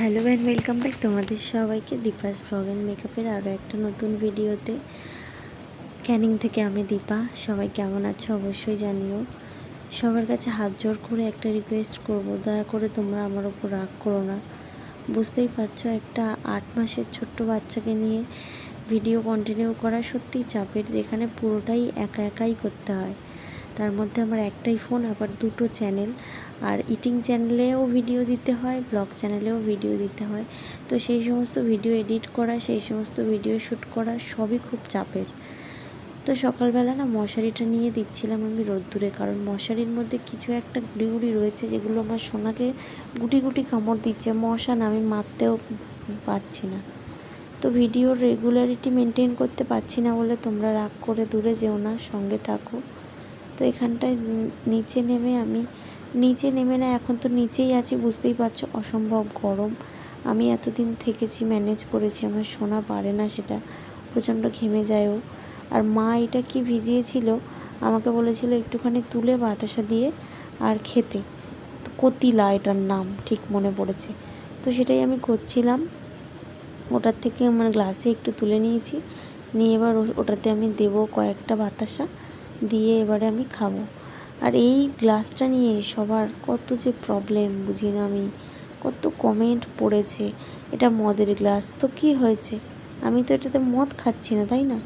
Hello and welcome back তোমাদের সবাইকে Deepa's blog and মেকআপের আরও একটা নতুন ভিডিওতে ক্যানিং থেকে আমি দীপা, সবাই কেমন আছো অবশ্যই জানিও। সবার কাছে হাত জোর করে একটা রিকোয়েস্ট করব, দয়া করে তোমরা আমার ওপর রাগ করো না। বুঝতেই পারছ একটা আট মাসের ছোট্ট বাচ্চাকে নিয়ে ভিডিও কন্টিনিউ করা সত্যিই চাপের, যেখানে পুরোটাই একা একাই করতে হয়। তার মধ্যে আমার একটাই ফোন আবার দুটো চ্যানেল আর ইটিং চ্যানেলেও ভিডিও দিতে হয় ব্লগ চ্যানেলেও ভিডিও দিতে হয়। তো সেই সমস্ত ভিডিও এডিট করা, সেই সমস্ত ভিডিও শ্যুট করা সবই খুব চাপের। তো সকালবেলা না মশারিটা নিয়ে দিচ্ছিলাম আমি রোদ্দুরে, কারণ মশারির মধ্যে কিছু একটা গুড়ি গুড়ি রয়েছে যেগুলো আমার সোনাকে গুটি গুটি কামড় দিচ্ছে। মশা না, আমি মারতেও পারছি না। তো ভিডিওর রেগুলারিটি মেনটেন করতে পারছি না বলে তোমরা রাগ করে দূরে যেও না, সঙ্গে থাকো। তো এখানটায় নিচে নেমে আমি নিচে নেমে না, এখন তো নিচেই আছি, বুঝতেই পারছ, অসম্ভব গরম। আমি এতদিন থেকেছি ম্যানেজ করেছি, আমার শোনা পারে না সেটা। প্রচণ্ড ঘেমে যায় ও আর মা এটা কি ভিজিয়েছিল? আমাকে বলেছিল একটুখানি তুলে বাতাসা দিয়ে আর খেতে। কতিলা এটার নাম, ঠিক মনে পড়েছে। তো সেটাই আমি করছিলাম। ওটার থেকে আমার গ্লাসে একটু তুলে নিয়েছি। নিয়ে এবার ওটাতে আমি দেবো কয়েকটা বাতাসা। দিয়ে এবারে আমি খাব। আর এই গ্লাসটা নিয়ে সবার কত যে প্রবলেম বুঝি না আমি। কত কমেন্ট পড়েছে, এটা মদের গ্লাস তো কি হয়েছে? আমি তো এটাতে মদ খাচ্ছি না, তাই না?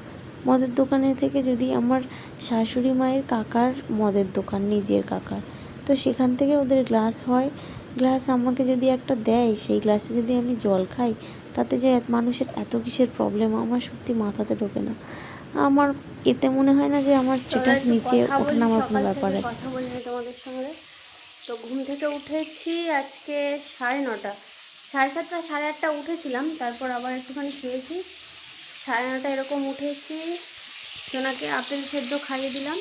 মদের দোকানে থেকে যদি আমার শাশুড়ি মায়ের কাকার মদের দোকান, নিজের কাকার, তো সেখান থেকে ওদের গ্লাস হয়। গ্লাস আমাকে যদি একটা দেয়, সেই গ্লাসে যদি আমি জল খাই, তাতে যে মানুষের এত কিসের প্রবলেম আমার সত্যি মাথাতে ঢোকে না। আমার এতে মনে হয় না যে আমার স্ট্যাটাস নিচে ওঠানামার কোনো ব্যাপার আছে। কথা বলি তোমাদের সঙ্গে। তো ঘুম থেকে উঠেছি আজকে সাড়ে নটা। সাড়ে সাতটা সাড়ে আটটা উঠেছিলাম তারপর আবার একটুখানি শুয়েছি। সাড়ে নটা এরকম উঠেছি সোনাকে আপেল সেদ্ধ খাইয়ে দিলাম।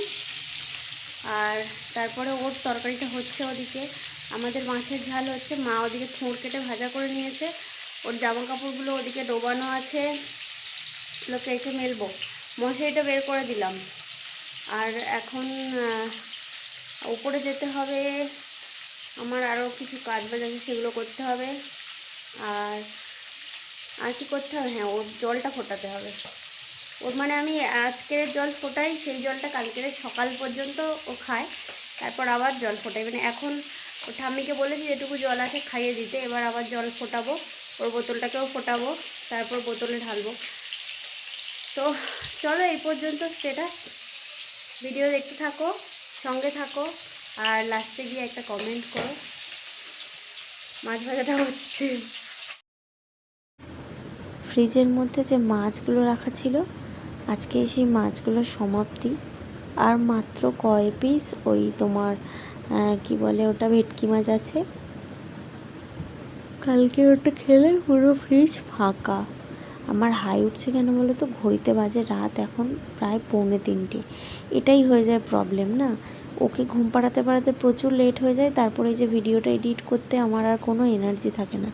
আর তারপরে ওর তরকারিটা হচ্ছে ওদিকে। আমাদের মাছের ঝাল হচ্ছে মা ওদিকে ঠোঁট কেটে ভাজা করে নিয়েছে। ওর জামা কাপড়গুলো ওদিকে ডোবানো আছে। লোকে কেটে মেলবো। মশারিটা বের করে দিলাম। আর এখন উপরে যেতে হবে। আমার আরও কিছু কাজ বাজ আছে, সেগুলো করতে হবে। আর আর কি করতে হবে? হ্যাঁ ওর জলটা ফোটাতে হবে। ওর মানে আমি আজকের জল ফোটাই, সেই জলটা কালকের সকাল পর্যন্ত ও খায়। তারপর আবার জল ফোটাই। মানে এখন ও ঠাম্মিকে বলেছি, যেটুকু জল আছে খাইয়ে দিতে। এবার আবার জল ফোটাবো। ওর বোতলটাকেও ফোটাবো, তারপর বোতলে ঢালবো। তো চলো এই পর্যন্ত স্টেটাস ভিডিও দেখতে থাকো সঙ্গে থাকো আর লাস্টে গিয়ে একটা কমেন্ট করো। মাছ ভাজাটা হচ্ছে। ফ্রিজের মধ্যে যে মাছগুলো রাখা ছিল আজকে সেই মাছগুলোর সমাপ্তি। আর মাত্র কয় পিস ওই তোমার কি বলে ওটা ভেটকি মাছ আছে? কালকে ওটা খেলে পুরো ফ্রিজ ফাঁকা। আমার হাই উঠছে কেন বলো তো? ঘড়িতে বাজে রাত এখন প্রায় পৌনে তিনটে। এটাই হয়ে যায় প্রবলেম না? ওকে ঘুম পাড়াতে পাড়াতে প্রচুর লেট হয়ে যায়, তারপরে এই যে ভিডিওটা এডিট করতে আমার আর কোনো এনার্জি থাকে না।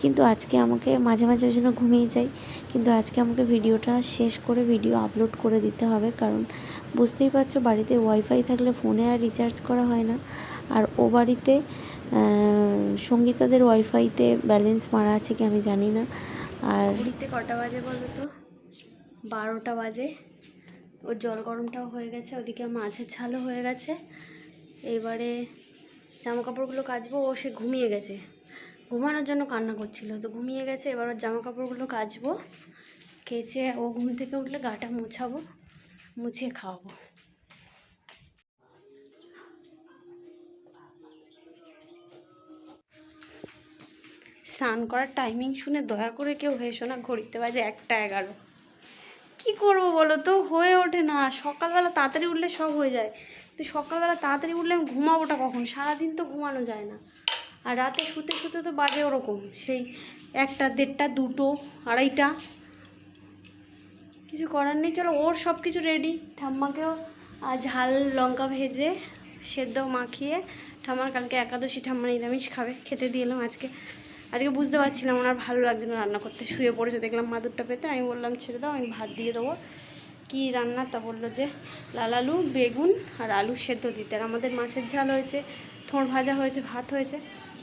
কিন্তু আজকে আমাকে মাঝে মাঝে ওই জন্য ঘুমিয়ে যাই। কিন্তু আজকে আমাকে ভিডিওটা শেষ করে ভিডিও আপলোড করে দিতে হবে, কারণ বুঝতেই পারছ বাড়িতে ওয়াইফাই থাকলে ফোনে আর রিচার্জ করা হয় না। আর ও বাড়িতে সঙ্গীতাদের ওয়াইফাইতে ব্যালেন্স মারা আছে কি আমি জানি না। আর ঘড়িতে কটা বাজে বলো তো? বারোটা বাজে। ওর জল গরমটাও হয়ে গেছে, ওদিকে মাছের ছালও হয়ে গেছে। এবারে জামা কাপড়গুলো কাচবো, ও সে ঘুমিয়ে গেছে। ঘুমানোর জন্য কান্না করছিল, তো ঘুমিয়ে গেছে, এবার ওর জামা কাপড়গুলো কাচবো, কেচে ও ঘুম থেকে উঠলে গাটা মুছাবো, মুছিয়ে খাওয়াবো। স্নান করার টাইমিং শুনে দয়া করে কেউ হেসো না, ঘড়িতে বাজে একটা এগারো। কী করব বলো তো? হয়ে ওঠে না। সকালবেলা তাড়াতাড়ি উঠলে সব হয়ে যায়। তো সকালবেলা তাড়াতাড়ি উঠলে আমি ঘুমাবোটা কখন? সারাদিন তো ঘুমানো যায় না। আর রাতে শুতে শুতে তো বাজে ওরকম। সেই একটা, দেড়টা, দুটো, আড়াইটা। কিছু করার নেই। চলো ওর সব কিছু রেডি ঠাম্মাকেও ঝাল লঙ্কা ভেজে, সেদ্ধ মাখিয়ে, ঠাম্মার কালকে একাদশী, ঠাম্মা নিরামিষ খাবে। খেতে দিয়ে এলাম আজকে। আজকে বুঝতে পারছিলাম ওনার ভালো লাগছে না রান্না করতে। শুয়ে পড়েছে, দেখলাম মাদুরটা পেতে, আমি বললাম, ছেড়ে দাও, আমি ভাত দিয়ে দেবো। কী রান্না? তা বলল যে, লাল আলু, বেগুন আর আলু সেদ্ধ দিতে। আর আমাদের মাছের ঝাল হয়েছে, থোঁড় ভাজা হয়েছে, ভাত হয়েছে।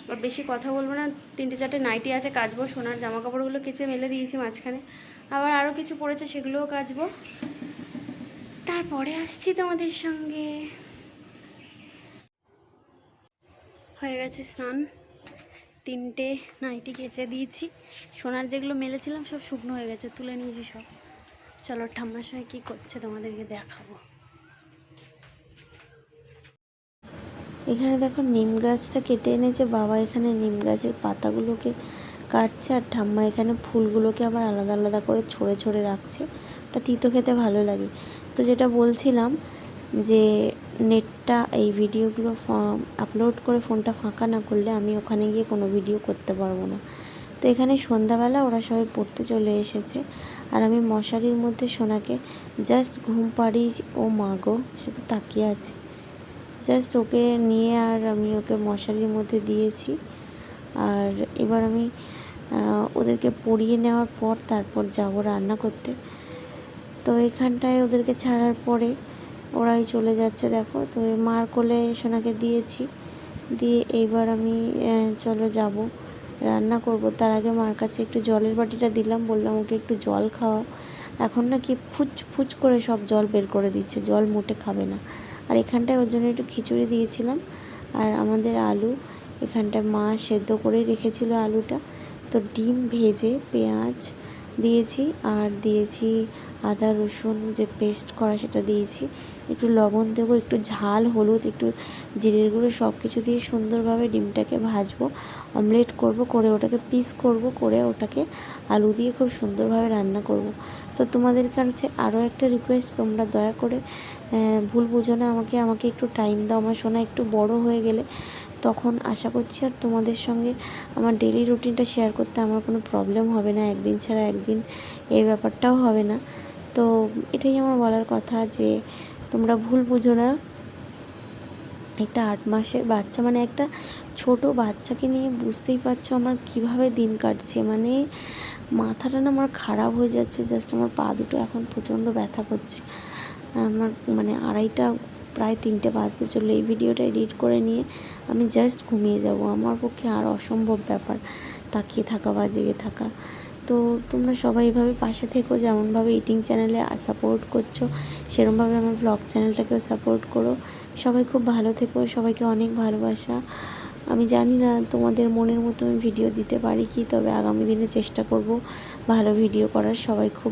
আর বেশি কথা বলব না, তিনটে চারটে নাইটি আছে, কাচবো, সোনার জামা কাপড়গুলো কেচে মেলে দিয়েছি মাঝখানে। আবার আরও কিছু পড়েছে, সেগুলোও কাচবো। তারপরে আসছি তোমাদের সঙ্গে। হয়ে গেছে স্নান। তিনটে নাইটি কেচে দিয়েছি। সোনার যেগুলো মেলেছিলাম সব শুকনো হয়ে গেছে, তুলে নিয়েছি সব। চলো ঠাম্মার সঙ্গে কী করছে তোমাদেরকে দেখাবো। এখানে দেখো নিম গাছটা কেটে এনেছে, বাবা এখানে নিম গাছের পাতাগুলোকে কাটছে, আর ঠাম্মা এখানে ফুলগুলোকে আবার আলাদা আলাদা করে ছড়ে ছড়ে রাখছে। ওটা তিতো খেতে ভালো লাগে। তো যেটা বলছিলাম যে নেটটা, এই ভিডিওগুলো আপলোড করে ফোনটা ফাঁকা না করলে আমি ওখানে গিয়ে কোনো ভিডিও করতে পারব না। তো এখানে সন্ধ্যাবেলা ওরা সবাই পড়তে চলে এসেছে। আর আমি মশারির মধ্যে সোনাকে জাস্ট ঘুম পাড়ি ও মাগো সে তো তাকিয়ে আছে। জাস্ট ওকে নিয়ে আর আমি ওকে মশারির মধ্যে দিয়েছি। আর এবার আমি ওদেরকে পড়িয়ে নেওয়ার পর তারপর যাব রান্না করতে। তো এখানটায় ওদেরকে ছাড়ার পরে ওরাই চলে যাচ্ছে, দেখো। তো মার কোলে সোনাকে দিয়েছি। দিয়ে এইবার আমি চলো যাব। রান্না করব। তার আগে মার কাছে একটু জলের বাটিটা দিলাম। বললাম, ওকে একটু জল খাওয়া এখন না কি ফুচ ফুচ করে সব জল বের করে দিচ্ছে। জল মোটে খাবে না। আর এখানটায় ওর জন্য একটু খিচুড়ি দিয়েছিলাম। আর আমাদের আলু, এখানটায় মা সেদ্ধ করে রেখেছিল আলুটা। তো ডিম ভেজে পেঁয়াজ দিয়েছি। আর দিয়েছি আদা, রসুন যে পেস্ট করা সেটা দিয়েছি। একটু লবণ দেবো, একটু ঝাল, হলুদ, একটু জিরের গুঁড়ো সব কিছু দিয়ে সুন্দরভাবে ডিমটাকে ভাজবো। অমলেট করব, করে ওটাকে পিস করব, করে ওটাকে আলু দিয়ে খুব সুন্দরভাবে রান্না করব। তো তোমাদের কাছে আরও একটা রিকোয়েস্ট তোমরা দয়া করে ভুল বুঝো না আমাকে আমাকে একটু টাইম দাও। আমার সোনা একটু বড় হয়ে গেলে তখন আশা করছি আর তোমাদের সঙ্গে আমার ডেলি রুটিনটা শেয়ার করতে আমার কোনো প্রবলেম হবে না। একদিন ছাড়া একদিন এই ব্যাপারটাও হবে না। তো এটাই আমার বলার কথা যে তোমরা ভুল বুঝো না। একটা আট মাসের বাচ্চা মানে একটা ছোট বাচ্চাকে নিয়ে বুঝতেই পারছ আমার কীভাবে দিন কাটছে। মানে মাথাটা না আমার খারাপ হয়ে যাচ্ছে জাস্ট আমার পা দুটো এখন প্রচণ্ড ব্যথা করছে। আমার মানে আড়াইটা, প্রায় তিনটে বাজতে চলল। এই ভিডিওটা এডিট করে নিয়ে আমি জাস্ট ঘুমিয়ে যাব। আমার পক্ষে আর অসম্ভব ব্যাপার। তাকিয়ে থাকা বা জেগে থাকা। তো তোমরা সবাই এভাবে পাশে থেকো, যেমনভাবে ইটিং চ্যানেলে সাপোর্ট করছ, সেরমভাবে আমার ব্লগ চ্যানেলটাকেও সাপোর্ট করো। সবাই খুব ভালো থেকো, সবাইকে অনেক ভালোবাসা। আমি জানি না তোমাদের মনের মতো আমি ভিডিও দিতে পারি কি, তবে আগামী দিনে চেষ্টা করব ভালো ভিডিও করার। সবাই খুব